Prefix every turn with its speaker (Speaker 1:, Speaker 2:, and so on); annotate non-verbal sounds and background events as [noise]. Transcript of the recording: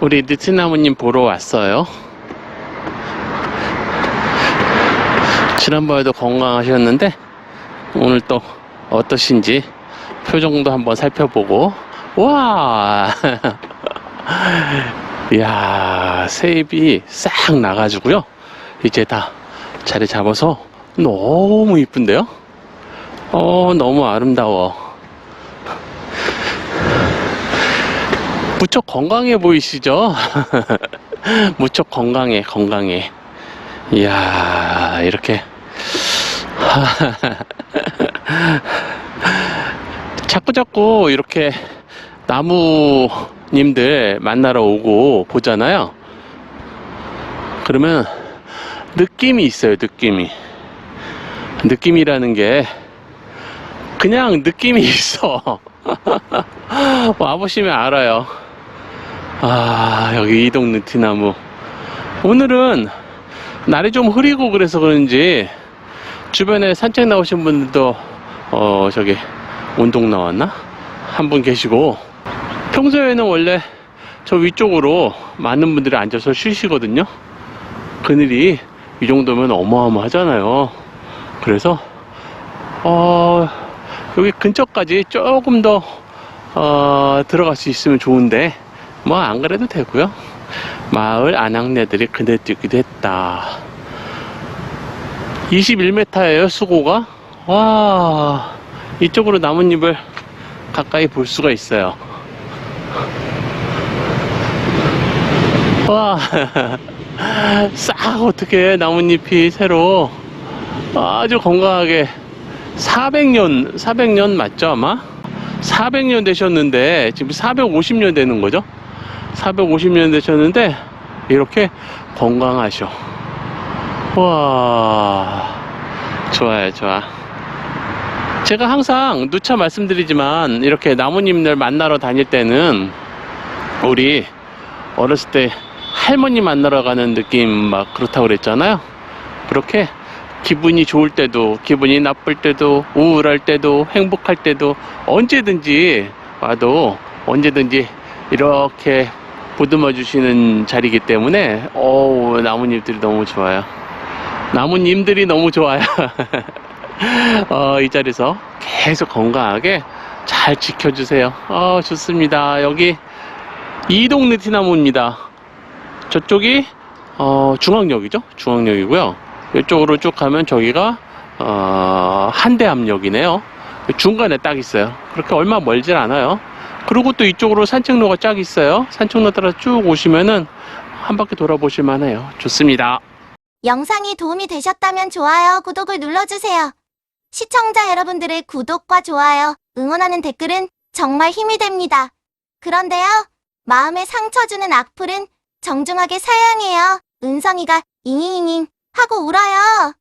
Speaker 1: 우리 느티나무님 보러 왔어요. 지난번에도 건강하셨는데 오늘 또 어떠신지 표정도 한번 살펴보고. 와! [laughs] 이야 새입이 싹 나가지고요. 이제 다 자리 잡아서 너무 이쁜데요? 어 너무 아름다워 무척 건강해 보이시죠 [laughs] 무척 건강해 건강해 이야 이렇게 [laughs] 자꾸 자꾸 이렇게 나무님들 만나러 오고 보잖아요. 그러면 느낌이 있어요, 느낌이. 느낌이라는 게 그냥 느낌이 [laughs] 있어. 와보시면 알아요. 아, 여기 이동 느티나무. 오늘은 날이 좀 흐리고 그래서 그런지 주변에 산책 나오신 분들도 어 저기 운동 나왔나? 한 분 계시고. 평소에는 원래 저 위쪽으로 많은 분들이 앉아서 쉬시거든요. 그늘이 이 정도면 어마어마하잖아요. 그래서 어 여기 근처까지 조금 더 어, 들어갈 수 있으면 좋은데 뭐 안 그래도 되고요. 마을 안악내들이 그네뛰기도 했다. 21m예요 수고가. 와 이쪽으로 나뭇잎을 가까이 볼 수가 있어요. 와 싹 [laughs] 어떻게 나뭇잎이 새로. 아주 건강하게 400년 400년 맞죠 아마? 400년 되셨는데 지금 450년 되는 거죠 450년 되셨는데 이렇게 건강하셔. 와 좋아요 좋아. 제가 항상 누차 말씀드리지만 이렇게 나무님들 만나러 다닐 때는 우리 어렸을 때 할머니 만나러 가는 느낌 막 그렇다고 그랬잖아요. 그렇게 기분이 좋을 때도 기분이 나쁠 때도 우울할 때도 행복할 때도 언제든지 와도 언제든지 이렇게 보듬어 주시는 자리이기 때문에 어우 나뭇잎들이 너무 좋아요. 나뭇잎들이 너무 좋아요. [laughs] 어, 이 자리에서 계속 건강하게 잘 지켜주세요. 어, 좋습니다. 여기 이동 느티나무입니다. 저쪽이 어, 중앙역이죠? 중앙역이고요. 이쪽으로 쭉 가면 저기가 어, 한대암역이네요. 중간에 딱 있어요. 그렇게 얼마 멀진 않아요 그리고 또 이쪽으로 산책로가 쫙 있어요 산책로 따라 쭉 오시면은 한 바퀴 돌아보실 만해요 좋습니다
Speaker 2: 영상이 도움이 되셨다면 좋아요, 구독을 눌러주세요. 시청자 여러분들의 구독과 좋아요, 응원하는 댓글은 정말 힘이 됩니다. 그런데요, 마음에 상처 주는 악플은 정중하게 사양해요. 은성이가 잉잉잉잉 하고 울어요.